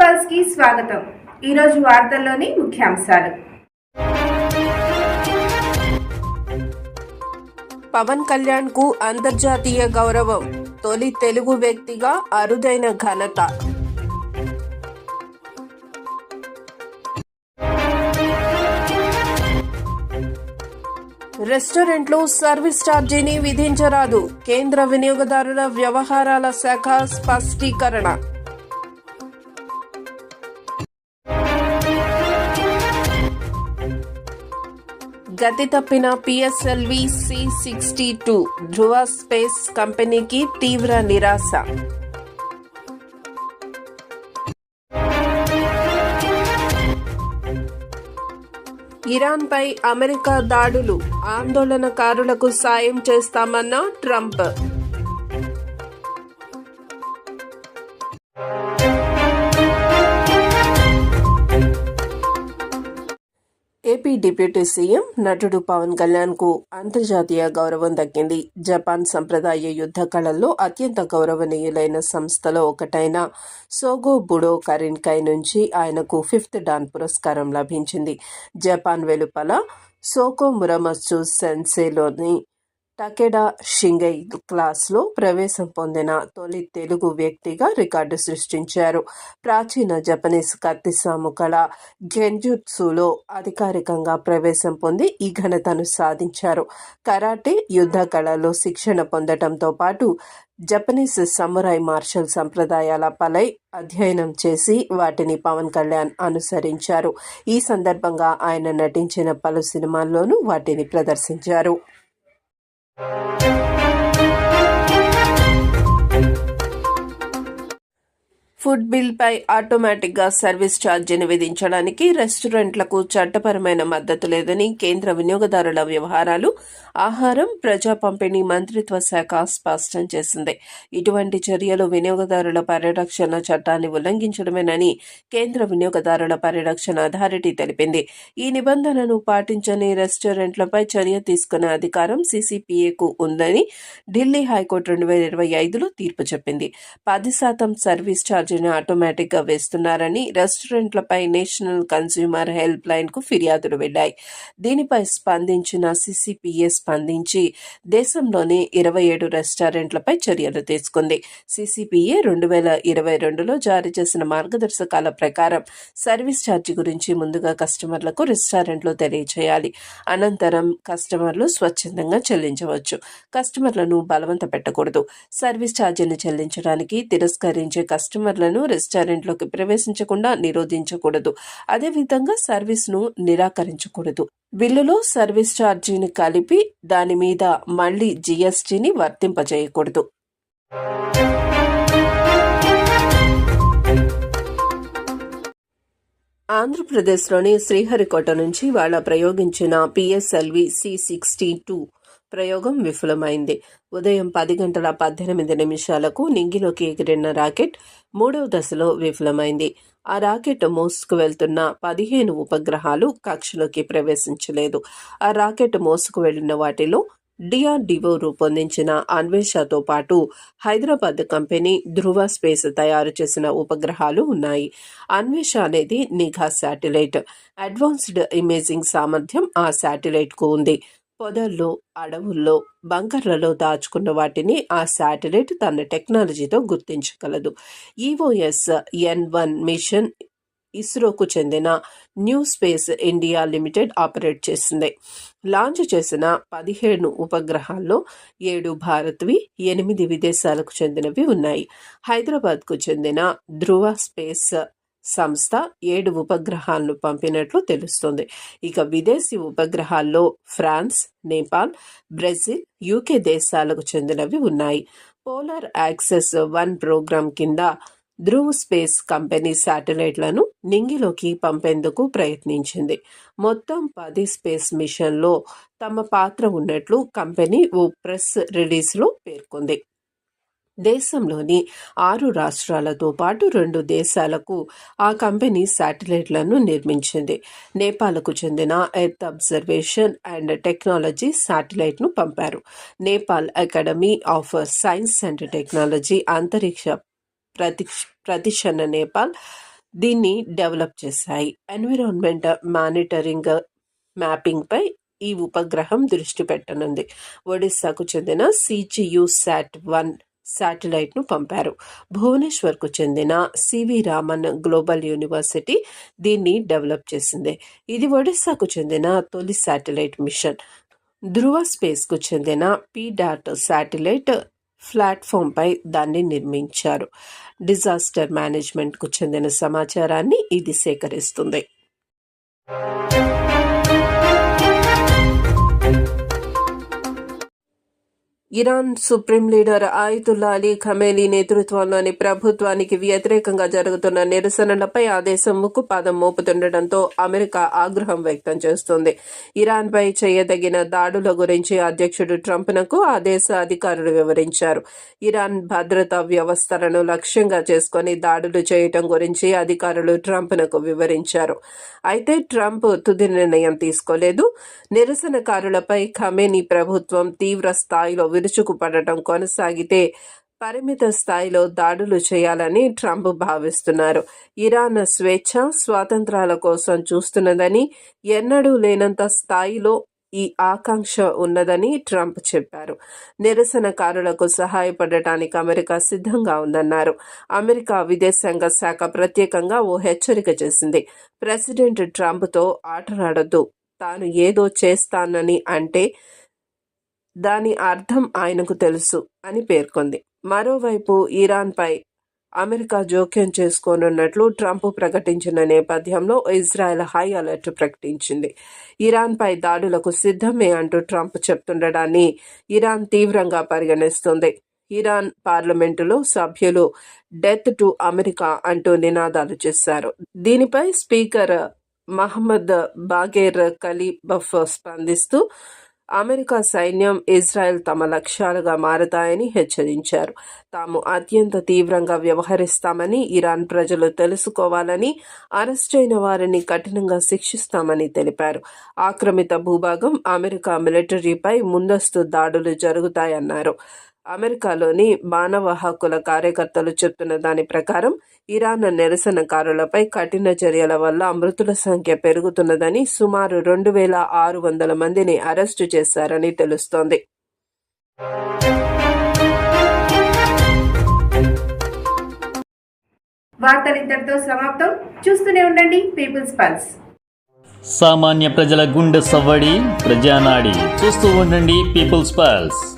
పల్స్కి స్వాగతం. ఈరోజు వార్తల్లోని ముఖ్యాంశాలు. పవన్ కళ్యాణ్కు అంతర్జాతీయ గౌరవం తొలి తెలుగు వ్యక్తిగా అరుదైన ఘనత. రెస్టారెంట్లో సర్వీస్ ఛార్జీని విధించరాదు. కేంద్ర వినియోగదారుల వ్యవహారాల శాఖ స్పష్టీకరణ. గతి తప్పిన PSLV C sixty two Dhruva space కంపెనీకి తీవ్ర నిరాశ. ఇరాన్పై అమెరికా దాడులు ఆందోళనకారులకు సాయం చేస్తామన్న ట్రంప్. డిప్యూటీ సీఎం నటుడు పవన్ కళ్యాణ్కు అంతర్జాతీయ గౌరవం దక్కింది. జపాన్ సంప్రదాయ యుద్ధ కళల్లో అత్యంత గౌరవనీయులైన సంస్థలో ఒకటైన సోగో బుడో కరిన్కై నుంచి ఆయనకు ఫిఫ్త్ డాన్ పురస్కారం లభించింది. జపాన్ వెలుపల సోకో మురమత్సు సెన్సేలోని టకెడా షింగై క్లాస్లో ప్రవేశం పొందిన తొలి తెలుగు వ్యక్తిగా రికార్డు సృష్టించారు. ప్రాచీన జపనీస్ కత్తిసాము కళ గెంజుత్సులో అధికారికంగా ప్రవేశం పొంది ఈ ఘనతను సాధించారు. కరాటే యుద్ధ కళలో శిక్షణ పొందటంతో పాటు జపనీస్ సమురాయ్ మార్షల్ సంప్రదాయాల పలై అధ్యయనం చేసి వాటిని పవన్ కళ్యాణ్ అనుసరించారు. ఈ సందర్భంగా ఆయన నటించిన పలు సినిమాల్లోనూ వాటిని ప్రదర్శించారు. thank you ఫుడ్ బిల్పై ఆటోమేటిక్గా సర్వీస్ ఛార్జీని విధించడానికి రెస్టారెంట్లకు చట్టపరమైన మద్దతు లేదని కేంద్ర వినియోగదారుల వ్యవహారాలు ఆహారం ప్రజా పంపిణీ మంత్రిత్వ శాఖ స్పష్టం చేసింది. ఇటువంటి చర్యలు వినియోగదారుల పరిరక్షణ చట్టాన్ని ఉల్లంఘించడమేనని కేంద్ర వినియోగదారుల పరిరక్షణ అథారిటీ తెలిపింది. ఈ నిబంధనను పాటించని రెస్టారెంట్లపై చర్య తీసుకునే అధికారం సీసీపీఏకు ఉందని ఢిల్లీ హైకోర్టు రెండు వేల ఇరవై ఐదులో తీర్పు చెప్పింది. పది శాతం సర్వీస్ ఛార్జీని ఆటోమేటిక్గా వేస్తున్నారని రెస్టారెంట్లపై నేషనల్ కన్స్యూమర్ హెల్ప్ లైన్కు ఫిర్యాదులు వెళ్ళాయి దీనిపై స్పందించిన సిసిపిఏ స్పందించి దేశంలోని ఇరవై ఏడు రెస్టారెంట్లపై చర్యలు తీసుకుంది. సిసిపిఏ రెండు వేల ఇరవై రెండులో జారీ చేసిన మార్గదర్శకాల ప్రకారం సర్వీస్ ఛార్జీ గురించి ముందుగా కస్టమర్లకు రెస్టారెంట్లో తెలియచేయాలి. అనంతరం కస్టమర్లు స్వచ్ఛందంగా చెల్లించవచ్చు. కస్టమర్లను బలవంత పెట్టకూడదు. సర్వీస్ ఛార్జీని చెల్లించడానికి తిరస్కరించే కస్టమర్లను రెస్టారెంట్లోకి ప్రవేశించకుండా నిరోధించకూడదు. అదేవిధంగా సర్వీస్ను నిరాకరించకూడదు. బిల్లులో సర్వీస్ ఛార్జీని కలిపి దాని మీద మళ్ళీ జీఎస్టీని వర్తింపజేయకూడదు. ఆంధ్రప్రదేశ్లోని శ్రీహరికోట నుంచి వాళ్ళ ప్రయోగించిన పిఎస్ఎల్వి సి సిక్స్టీ టూ ప్రయోగం విఫలమైంది. ఉదయం పది గంటల పద్దెనిమిది నిమిషాలకు నింగిలోకి ఎగిరిన రాకెట్ మూడవ దశలో విఫలమైంది. ఆ రాకెట్ మోసుకు వెళ్తున్న పదిహేను ఉపగ్రహాలు కక్షలోకి ప్రవేశించలేదు. ఆ రాకెట్ మోసుకు వెళ్ళిన వాటిలో డిఆర్డిఓ రూపొందించిన అన్వేషతో పాటు హైదరాబాద్ కంపెనీ ధృవ స్పేస్ తయారు చేసిన ఉపగ్రహాలు ఉన్నాయి. అన్వేష అనేది నిఘా శాటిలైట్. అడ్వాన్స్డ్ ఇమేజింగ్ సామర్థ్యం ఆ శాటిలైట్కు ఉంది. పొదల్లో అడవుల్లో బంకర్లలో దాచుకున్న వాటిని ఆ శాటిలైట్ తన టెక్నాలజీతో గుర్తించగలదు. ఈఓఎస్ ఎన్ వన్ మిషన్ ఇస్రోకు చెందిన new space India limited operate చేసింది. లాంచ్ చేసిన పదిహేను ఉపగ్రహాల్లో ఏడు భారత్వి ఎనిమిది విదేశాలకు చెందినవి ఉన్నాయి. హైదరాబాద్కు చెందిన ధృవ స్పేస్ సంస్థ ఏడు ఉపగ్రహాలను పంపినట్లు తెలుస్తోంది. ఇక విదేశీ ఉపగ్రహాల్లో ఫ్రాన్స్ నేపాల్ బ్రెజిల్ యూకే దేశాలకు చెందినవి ఉన్నాయి. పోలార్ యాక్సెస్ వన్ ప్రోగ్రాం కింద ధ్రువ్ స్పేస్ కంపెనీ శాటిలైట్లను నింగిలోకి పంపేందుకు ప్రయత్నించింది. మొత్తం పది స్పేస్ మిషన్లో తమ పాత్ర ఉన్నట్లు కంపెనీ ఓ ప్రెస్ రిలీజ్లో పేర్కొంది. దేశంలోని ఆరు రాష్ట్రాలతో పాటు రెండు దేశాలకు ఆ కంపెనీ శాటిలైట్లను నిర్మించింది. నేపాల్కు చెందిన ఎర్త్ అబ్జర్వేషన్ అండ్ టెక్నాలజీ శాటిలైట్ను పంపారు. Nepal academy of science and technology అంతరిక్ష ప్రతి ప్రతిక్షణ నేపాల్ దీన్ని డెవలప్ చేశాయి. ఎన్విరాన్మెంట్ మానిటరింగ్ మ్యాపింగ్పై ఈ ఉపగ్రహం దృష్టి పెట్టనుంది. ఒడిశాకు చెందిన సిజియు శాట్ వన్ శాటిలైట్ను పంపారు. భువనేశ్వర్కు చెందిన సివి రామన్ గ్లోబల్ యూనివర్సిటీ దీన్ని డెవలప్ చేసింది. ఇది ఒడిశాకు చెందిన తొలి శాటిలైట్ మిషన్. ధృవ స్పేస్కు చెందిన పీడాట్ శాటిలైట్ ప్లాట్ఫామ్పై దాన్ని నిర్మించారు. డిజాస్టర్ మేనేజ్మెంట్కు చెందిన సమాచారాన్ని ఇది సేకరిస్తుంది. Iran supreme leader Ayatollah Ali Khamenei నేతృత్వంలోని ప్రభుత్వానికి వ్యతిరేకంగా జరుగుతున్న నిరసనలపై ఆ దేశం ముక్కుపాదం మోపుతుండటంతో అమెరికా ఆగ్రహం వ్యక్తం చేస్తోంది. ఇరాన్పై చేయదగిన దాడుల గురించి అధ్యక్షుడు ట్రంప్నకు ఆ దేశ అధికారులు వివరించారు. ఇరాన్ భద్రతా వ్యవస్థలను లక్ష్యంగా చేసుకుని దాడులు చేయటం గురించి అధికారులు ట్రంప్నకు వివరించారు. అయితే ట్రంప్ తుది నిర్ణయం తీసుకోలేదు. నిరసనకారులపై ఖమేనీ ప్రభుత్వం తీవ్ర స్థాయిలో విరుచుకుపడటం కొనసాగితే పరిమిత స్థాయిలో దాడులు చేయాలని ట్రంప్ భావిస్తున్నారు. ఇరాన్ స్వేచ్ఛ స్వాతంత్రాల కోసం చూస్తున్నదని ఎన్నడూ లేనంత స్థాయిలో ఈ ఆకాంక్ష ఉన్నదని ట్రంప్ చెప్పారు. నిరసనకారులకు సహాయపడటానికి అమెరికా సిద్ధంగా ఉందన్నారు. అమెరికా విదేశాంగ శాఖ ప్రత్యేకంగా ఓ హెచ్చరిక చేసింది. ప్రెసిడెంట్ ట్రంప్తో ఆటలాడొద్దు తాను ఏదో చేస్తానని అంటే దాని అర్థం ఆయనకు తెలుసు అని పేర్కొంది. మరోవైపు ఇరాన్పై అమెరికా జోక్యం చేసుకోనున్నట్లు ట్రంప్ ప్రకటించిన నేపథ్యంలో ఇజ్రాయెల్ హై అలర్ట్ ప్రకటించింది. ఇరాన్పై దాడులకు సిద్ధమే అంటూ ట్రంప్ చెప్తుండడాన్ని ఇరాన్ తీవ్రంగా పరిగణిస్తుంది. ఇరాన్ పార్లమెంటులో సభ్యులు డెత్ టు అమెరికా అంటూ నినాదాలు చేశారు. దీనిపై స్పీకర్ మహమ్మద్ బాగేర్ కలీబఫ్ స్పందిస్తూ అమెరికా సైన్యం ఇజ్రాయెల్ తమ లక్ష్యాలుగా మారతాయని హెచ్చరించారు. తాము అత్యంత తీవ్రంగా వ్యవహరిస్తామని ఇరాన్ ప్రజలు తెలుసుకోవాలని అరెస్టైన వారిని కఠినంగా శిక్షిస్తామని తెలిపారు. ఆక్రమిత భూభాగం అమెరికా మిలిటరీపై ముందస్తు దాడులు జరుగుతాయన్నారు. అమెరికాలోని మానవ హక్కుల కార్యకర్తలు చెప్తున్న దాని ప్రకారం ఇరాన్ నిరసనకారులపై కఠిన చర్యల వల్ల మృతుల సంఖ్య పెరుగుతున్నదని సుమారు రెండు వేల ఆరు వందల మందిని అరెస్టు చేశారని తెలుస్తోంది. వార్తలు ఇంతటితో సమాప్తం. చూస్తూనే ఉండండి పీపుల్స్ పల్స్. సామాన్య ప్రజల గుండె సవ్వడి ప్రజానాడి. చూస్తూ ఉండండి పీపుల్స్ పల్స్.